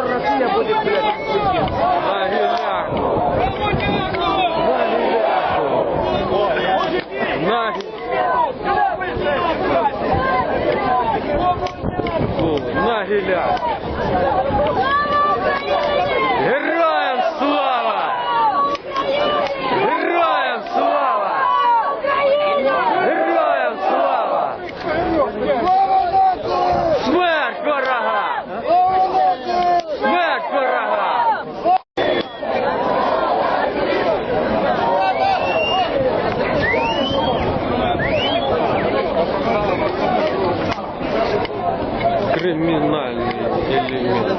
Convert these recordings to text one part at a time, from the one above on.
скоро Россия будет, блядь. На гіляку. На гіляку. Фу, На гіляку.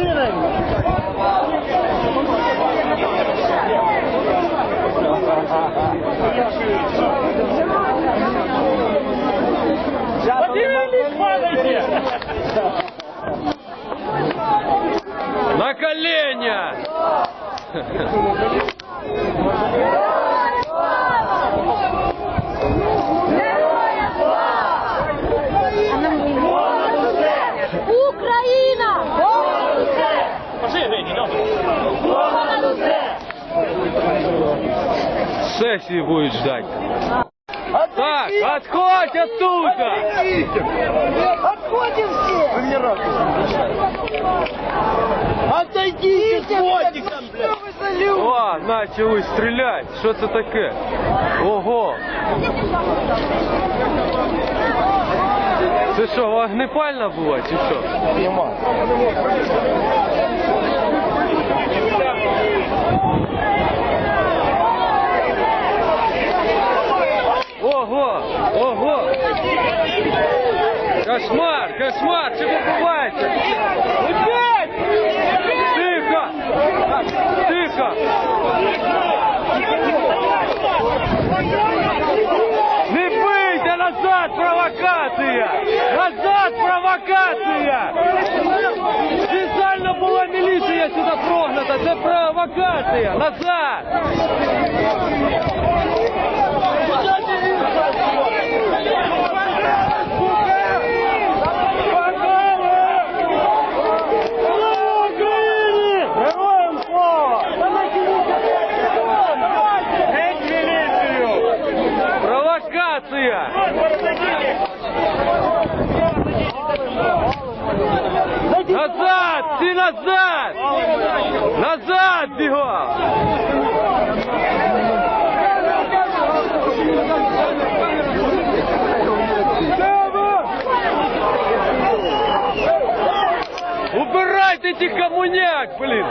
машиной. Поделились, падайте! На колени! Сессии будет ждать. Так, отходь оттуда! Отходим все! Вы мне Отойдите с ботиком, блядь! Что вы за люди? О, начали стрелять. Что это такое? Ого! Це що, вогнепальна була чи що? Нема. Кошмар! Кошмар! Що відбувається? Опять! Тихо! Тихо! Не бийте! Назад провокація! Назад провокація! Спеціально була міліція сюди прогнана! Це провокація! Назад! Героям Назад! Назад! Бігом! Убирайте этих коммуняк, блин!